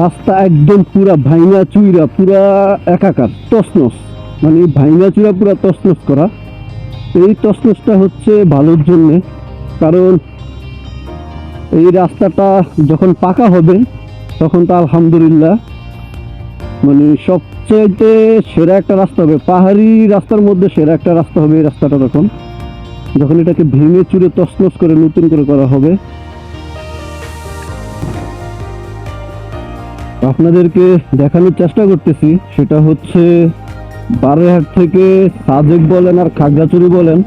রাস্তা একদম পুরা ভাইঙা চুইরা, পুরা একাকার তসনস মানে ভাইঙা চুইরা পুরা তসনস করা। এই তসনসটা হচ্ছে ভালোর জন্যে, কারণ এই রাস্তাটা যখন পাকা হবে, তখন তো আলহামদুলিল্লাহ মানে সবচেয়ে সেরা একটা রাস্তা হবে। পাহাড়ি রাস্তার মধ্যে সেরা একটা রাস্তা হবে এই রাস্তাটা তখন। যখন এটাকে ভেঙে চুরে তসনস করে নতুন করে করা হবে আপনাদেরকে দেখানোর চেষ্টা করতেছি, সেটা হচ্ছে বারোহাট থেকে সাজেক বলেন আর খাগড়াছড়ি বলেন।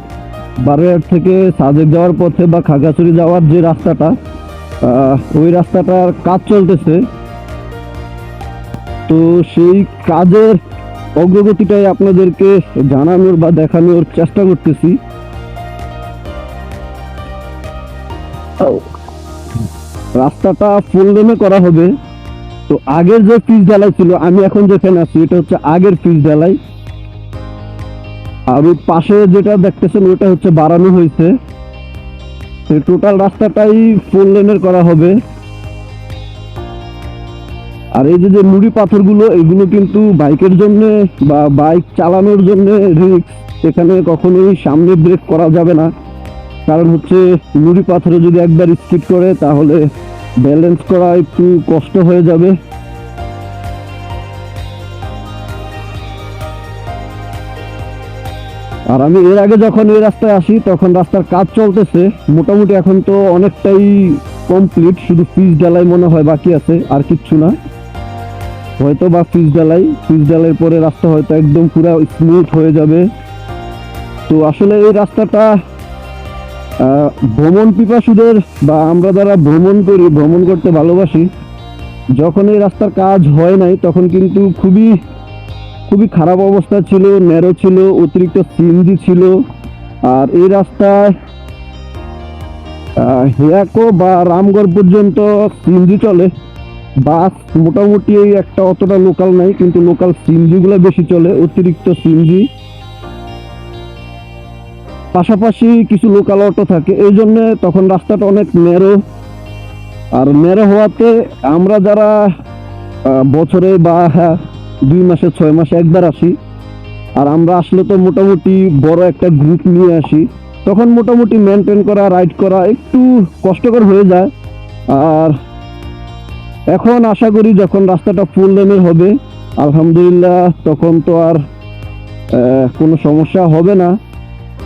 বারোহাট থেকে সাজেক যাওয়ার পথে বা খাগড়াছড়ি যাওয়ার যে রাস্তাটা ওই রাস্তাটার কাজ চলতেছে। তো সেই কাজের অগ্রগতিটাই আপনাদেরকে জানানোর বা দেখানোর চেষ্টা করতেছি। রাস্তাটা ফুল করা হবে। তো আগের যে পিচ ঢালাই ছিল, আমি এখন যেখানে আছি, এটা হচ্ছে আগের পিচ ঢালাই। ওই পাশে যেটা দেখতেছেন, ওটা হচ্ছে বাড়ানো হয়েছে। টোটাল রাস্তাটাই ফোর লেনের করা হবে। আর এই যে যে নুড়ি পাথরগুলো, এগুলো কিন্তু বাইকের জন্য বা বাইক চালানোর জন্য রিস্ক এখানে কখনোই সামনে ব্রেক করা যাবে না। কারণ হচ্ছে নুড়ি পাথরে যদি একবার স্কিড করে, তাহলে ব্যালেন্স করা একটু কষ্ট হয়ে যাবে। আর আমি এর আগে যখন এই রাস্তায় আসি, তখন রাস্তার কাজ চলতেছে। মোটামুটি এখন তো অনেকটাই কমপ্লিট শুধু পিচ ডালাই মনে হয় বাকি আছে, আর কিচ্ছু না। হয়তো বা পিচ ডালাই পিচ ডালাইয়ের পরে রাস্তা হয়তো একদম পুরো স্মুথ হয়ে যাবে। তো আসলে এই রাস্তাটা ভ্রমণ পিপাসুদের বা আমরা যারা ভ্রমণ করি, ভ্রমণ করতে ভালোবাসি, যখন এই রাস্তার কাজ হয় নাই, তখন কিন্তু খুবই খুবই খারাপ অবস্থা ছিল, ন্যারো ছিল, অতিরিক্ত সিএনজি ছিল। আর এই রাস্তায় হিয়াকো বা রামগড় পর্যন্ত সিএনজি চলে। বাস মোটামুটি একটা অতটা লোকাল নাই, কিন্তু লোকাল সিএনজিগুলো বেশি চলে, অতিরিক্ত সিএনজি। পাশাপাশি কিছু লোকাল অটো থাকে এই জন্য তখন রাস্তাটা অনেক ন্যারো আর ন্যারো হওয়াতে আমরা যারা বছরে বা হ্যাঁ, দুই মাসে ছয় মাসে একবার আসি আর আমরা আসলে তো মোটামুটি বড় একটা গ্রুপ নিয়ে আসি তখন মোটামুটি মেনটেন করা রাইড করা একটু কষ্টকর হয়ে যায়। আর এখন আশা করি যখন রাস্তাটা ফুল লেনের হবে আলহামদুলিল্লাহ তখন তো আর কোনো সমস্যা হবে না।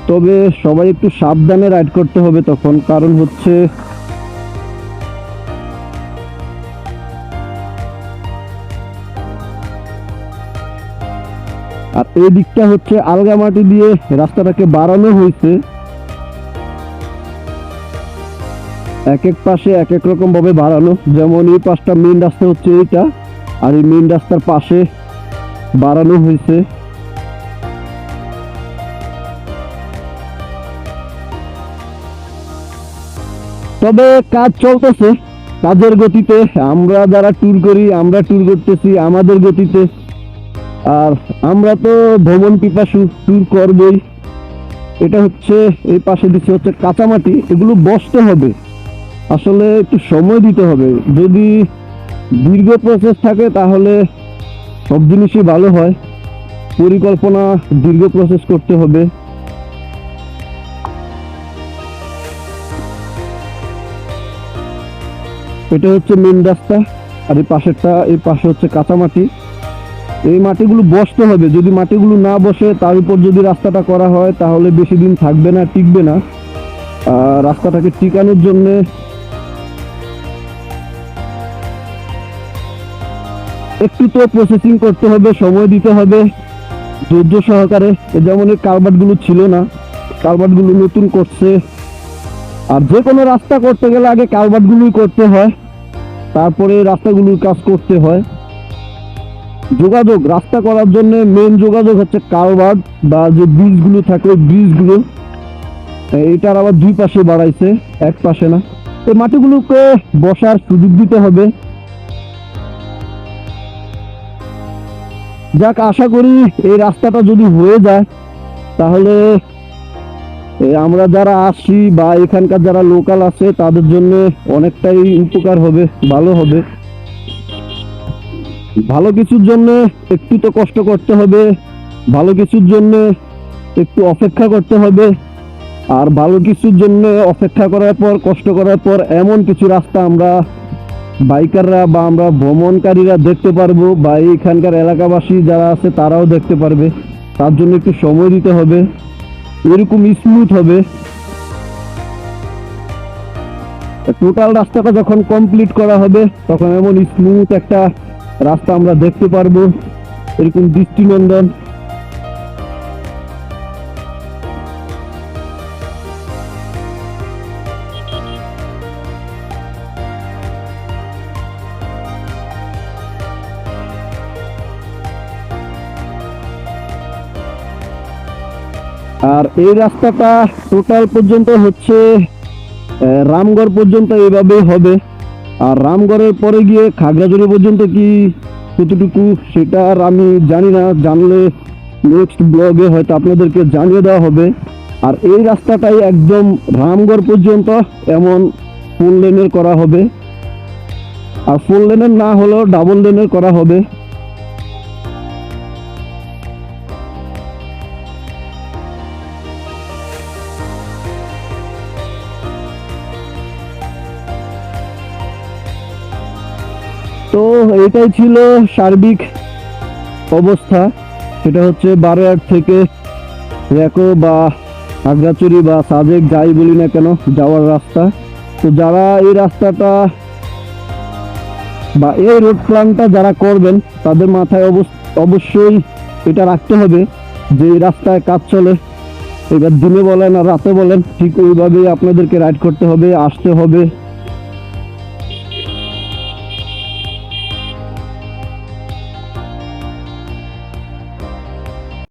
তবে সবাই একটু সাবধানে রাইড করতে হবে তখন, কারণ হচ্ছে আর এই দিকটা হচ্ছে আলগা মাটি দিয়ে রাস্তাটাকে বাড়ানো হয়েছে। এক এক পাশে এক এক রকম ভাবে বাড়ানো, যেমন এই পাশটা মেন রাস্তা হচ্ছে এইটা, আর এই মেন রাস্তার পাশে বাড়ানো হয়েছে। তবে কাজ চলতেছে। কাজের গতিতে আমরা যারা ট্যুর করি, আমরা ট্যুর করতেছি আমাদের গতিতে। আর আমরা তো ভ্রমণ পিপাসু ট্যুর করবই। এটা হচ্ছে, এই পাশে দিচ্ছে হচ্ছে কাঁচামাটি, এগুলো বসতে হবে। আসলে একটু সময় দিতে হবে। যদি দীর্ঘ প্রসেস থাকে, তাহলে সব জিনিসই ভালো হয়। পরিকল্পনা দীর্ঘ প্রসেস করতে হবে। এটা হচ্ছে মেন রাস্তা, আর এই পাশেরটা, এই পাশে হচ্ছে কাঁচামাটি। এই মাটিগুলো বসতে হবে, যদি মাটিগুলো না বসে, তার উপর যদি রাস্তাটা করা হয়, তাহলে বেশি দিন থাকবে না, টিকবে না। আর রাস্তাটাকে টিকানোর জন্য একটু তো প্রসেসিং করতে হবে, সময় দিতে হবে, ধৈর্য সহকারে। যেমন এই কালভার্টগুলো ছিল না কালভার্টগুলো নতুন করছে আর যে কোনো রাস্তা করতে গেলে আগে কালভার্টগুলোই করতে হয়। তারপরে রাস্তাগুলোর কাজ করতে হয়। যোগাযোগ, রাস্তা করার জন্য মেন যোগাযোগ হচ্ছে কালভার্ট বা যে ব্রিজগুলো থাকে, ওই ব্রিজগুলো এটার আবার দুই পাশে বাড়াইছে, এক পাশে না। এই মাটিগুলোকে বসার সুযোগ দিতে হবে। যাক, আশা করি এই রাস্তাটা যদি হয়ে যায়, তাহলে আমরা যারা আসি বা এখানকার যারা লোকাল আছে, তাদের জন্য অনেকটাই উপকার হবে, ভালো হবে। ভালো কিছুর জন্য একটু তো কষ্ট করতে হবে, ভালো কিছুর জন্য একটু অপেক্ষা করতে হবে, আর ভালো কিছুর জন্য অপেক্ষা করার পর, কষ্ট করার পর এমন কিছু রাস্তা আমরা বাইকাররা বা আমরা ভ্রমণকারীরা দেখতে পারব, বা এখানকার এলাকাবাসী যারা আছে, তারাও দেখতে পারবে। তার জন্য একটু সময় দিতে হবে। এরকম স্মুথ হবে। টোটাল রাস্তাটা যখন কমপ্লিট করা হবে, তখন এমন স্মুথ একটা রাস্তা আমরা দেখতে পারব। এরকম দৃষ্টিনন্দন। আর এই রাস্তাটা টোটাল পর্যন্ত হচ্ছে রামগড় পর্যন্ত এভাবেই হবে। আর রামগড়ের পরে গিয়ে খাগড়াঝড়ি পর্যন্ত কি কতটুকু সেটা আর আমি জানি না, জানলে নেক্সট ব্লগে হয়তো আপনাদেরকে জানিয়ে দেওয়া হবে। আর এই রাস্তাটাই একদম রামগড় পর্যন্ত এমন ফুল লেনের করা হবে। আর ফুল লেনের না হলেও ডাবল লেনের করা হবে। এটাই ছিল সার্বিক অবস্থা। সেটা হচ্ছে বারোয়ার থেকে রেকো বা আগ্রাচুরি বা সাজেক যাই বলি না কেন, যাওয়ার রাস্তা। তো যারা এই রাস্তাটা বা এই রোড প্ল্যানটা যারা করবেন, তাদের মাথায় অবশ্যই এটা রাখতে হবে যে এই রাস্তায় কাজ চলে। এবার দিনে বলেন আর রাতে বলেন, ঠিক ওইভাবেই আপনাদেরকে রাইড করতে হবে, আসতে হবে।